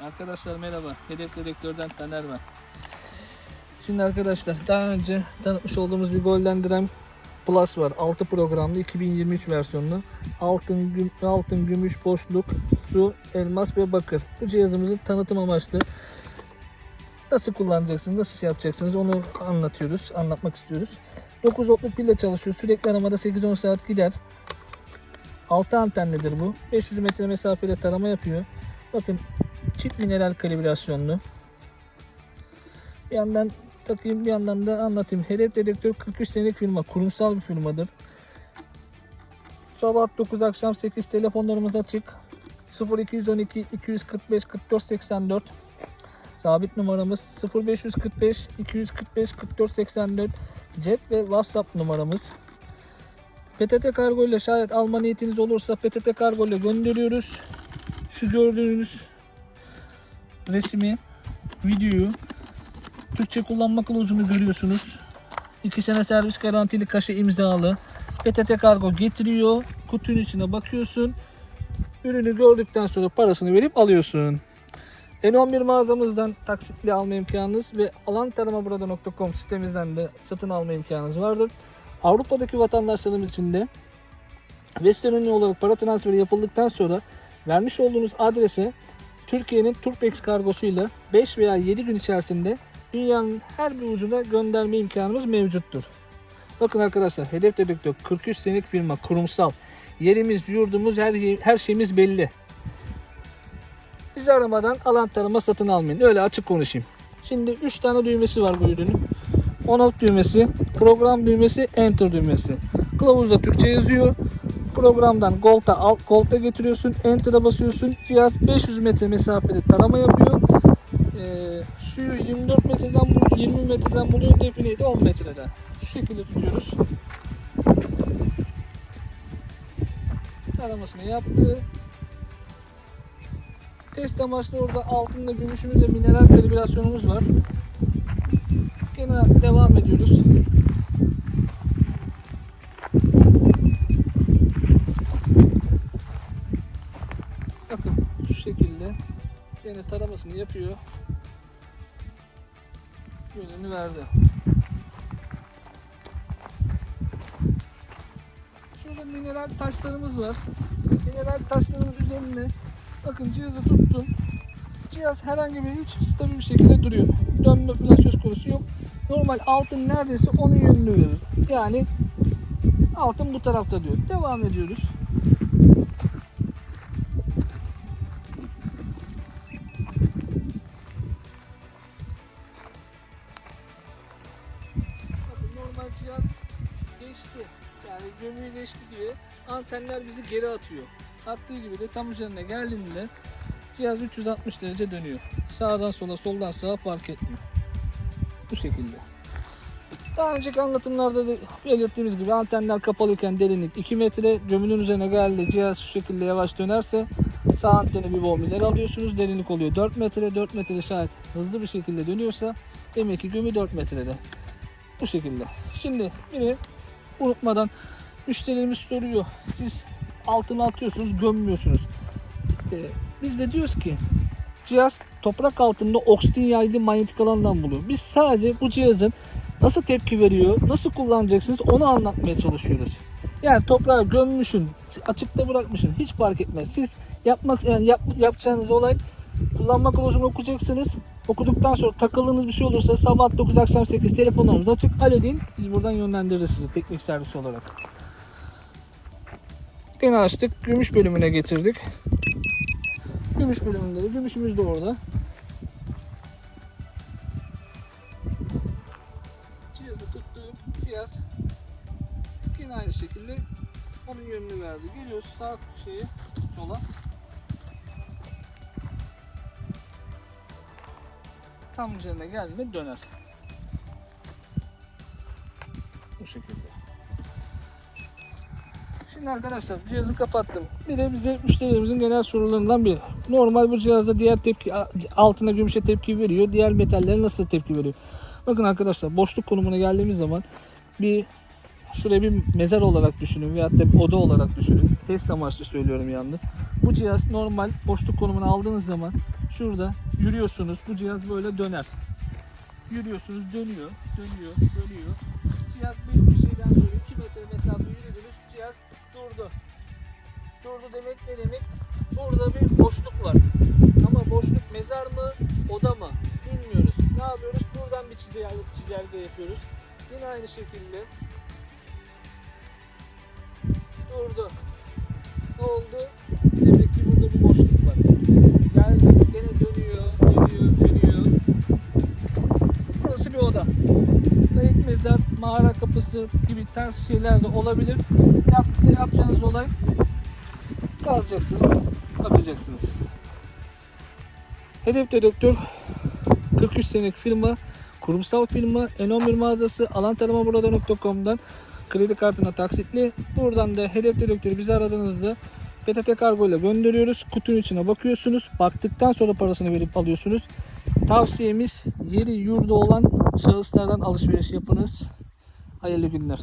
Arkadaşlar merhaba. Hedef Dedektör'den Taner ben. Şimdi arkadaşlar daha önce tanıtmış olduğumuz bir Golden Drum Plus var. 6 programlı 2023 versiyonlu. Altın, güm, altın, gümüş, boşluk, su, elmas ve bakır. Bu cihazımızın tanıtım amaçlı. Nasıl kullanacaksınız, nasıl şey yapacaksınız onu anlatıyoruz, anlatmak istiyoruz. 9 voltluk pille çalışıyor. Sürekli aramada 8-10 saat gider. 6 antenlidir bu. 500 metre mesafede tarama yapıyor. Bakın çift mineral kalibrasyonlu. Bir yandan takayım bir yandan da anlatayım. Hedef dedektör 43 senelik firma. Kurumsal bir firmadır. Sabah 9 akşam 8 telefonlarımız açık. 0212 245 44 84 Sabit numaramız 0545 245 44 84 Cep ve WhatsApp numaramız. PTT kargo ile şayet alma niyetiniz olursa PTT kargo ile gönderiyoruz. Şu gördüğünüz resmi, videoyu Türkçe kullanma kılavuzunu görüyorsunuz. 2 sene servis garantili kaşe imzalı. PTT kargo getiriyor. Kutunun içine bakıyorsun. Ürünü gördükten sonra parasını verip alıyorsun. N11 mağazamızdan taksitli alma imkanınız ve alantaramaburada.com sitemizden de satın alma imkanınız vardır. Avrupa'daki vatandaşlarımız için de Western Union olarak para transferi yapıldıktan sonra vermiş olduğunuz adrese Türkiye'nin Turpex kargosuyla 5 veya 7 gün içerisinde dünyanın her bir ucuna gönderme imkanımız mevcuttur. Bakın arkadaşlar hedef dedektör 43 senelik firma kurumsal. Yerimiz, yurdumuz, her, her şeyimiz belli. Bizi aramadan alan tanıma satın almayın. Öyle açık konuşayım. Şimdi 3 tane düğmesi var bu ürünün. On off düğmesi, program düğmesi, enter düğmesi. Kılavuzda Türkçe yazıyor. Programdan Gold'a alt Gold'a getiriyorsun. Enter'a basıyorsun. Cihaz 500 metre mesafede tarama yapıyor. Ee, suyu 24 metreden bul- 20 metreden buluyor. Defineyi de 10 metreden. Şu şekilde tutuyoruz. Taramasını yaptı. Test amaçlı orada altında gümüşümüz ve mineral kalibrasyonumuz var. Yine devam ediyoruz. Şekilde yine taramasını yapıyor. Yönünü verdi. Şurada mineral taşlarımız var. Mineral taşların üzerine bakın cihazı tuttum. Cihaz herhangi bir hiç stabil bir şekilde duruyor. Dönme falan söz konusu yok. Normal altın neredeyse onun yönünü verir. Yani altın bu tarafta diyor. Devam ediyoruz. Cihaz geçti. Yani gömüğü geçti diye antenler bizi geri atıyor. Attığı gibi de tam üzerine geldiğinde cihaz 360 derece dönüyor. Sağdan sola soldan sağa fark etmiyor. Bu şekilde. Daha önceki anlatımlarda da belirttiğimiz gibi antenler kapalıyken derinlik 2 metre gömünün üzerine geldi cihaz şu şekilde yavaş dönerse sağ anteni bir bol mineral alıyorsunuz derinlik oluyor 4 metre 4 metre şayet hızlı bir şekilde dönüyorsa demek ki gömü 4 metrede. Bu şekilde. Şimdi biri unutmadan müşterimiz soruyor. Siz altına atıyorsunuz, gömmüyorsunuz. Ee, biz de diyoruz ki cihaz toprak altında oksijen yaydığı manyetik alandan buluyor. Biz sadece bu cihazın nasıl tepki veriyor, nasıl kullanacaksınız onu anlatmaya çalışıyoruz. Yani toprağa gömmüşün, açıkta bırakmışsın hiç fark etmez. Siz yapmak yani yap, yapacağınız olay kullanma kılavuzunu okuyacaksınız. Okuduktan sonra takıldığınız bir şey olursa sabah 9 akşam 8 telefonlarımız açık. Alo deyin. Biz buradan yönlendiririz sizi teknik servis olarak. Gene açtık. Gümüş bölümüne getirdik. Gümüş bölümünde de gümüşümüz de orada. Cihazı tuttuk. Cihaz yine aynı şekilde onun yönünü verdi. Geliyoruz sağ şeyi sola. Tam üzerine geldiğinde döner. Bu şekilde. Şimdi arkadaşlar cihazı kapattım. Bir de bize müşterilerimizin genel sorularından biri. Normal bu cihazda diğer tepki altına gümüşe tepki veriyor. Diğer metallere nasıl tepki veriyor? Bakın arkadaşlar boşluk konumuna geldiğimiz zaman bir şuraya bir mezar olarak düşünün veyahut da bir oda olarak düşünün. Test amaçlı söylüyorum yalnız. Bu cihaz normal boşluk konumuna aldığınız zaman Şurada yürüyorsunuz. Bu cihaz böyle döner. Yürüyorsunuz dönüyor, dönüyor, dönüyor. Cihaz bir şeyden sonra 2 metre mesafe yürüdünüz. Cihaz durdu. Durdu demek ne demek? Burada bir boşluk var. Ama boşluk mezar mı, oda mı? Bilmiyoruz. Ne yapıyoruz? Buradan bir çizelge, çizelge yapıyoruz. Yine aynı şekilde. Durdu. Ne oldu? Demek ki burada bir boşluk var. Geldi, bir oda. Layık mezar, mağara kapısı gibi ters şeyler de olabilir. Yap, yapacağınız olay kalacaksınız, bakacaksınız. Hedef dedektör 43 senelik firma, kurumsal firma, N11 mağazası, alantaramaburada.com'dan kredi kartına taksitli. Buradan da hedef dedektörü bizi aradığınızda PTT kargo ile gönderiyoruz. Kutunun içine bakıyorsunuz. Baktıktan sonra parasını verip alıyorsunuz. Tavsiyemiz yeri yurdu olan şahıslardan alışveriş yapınız. Hayırlı günler.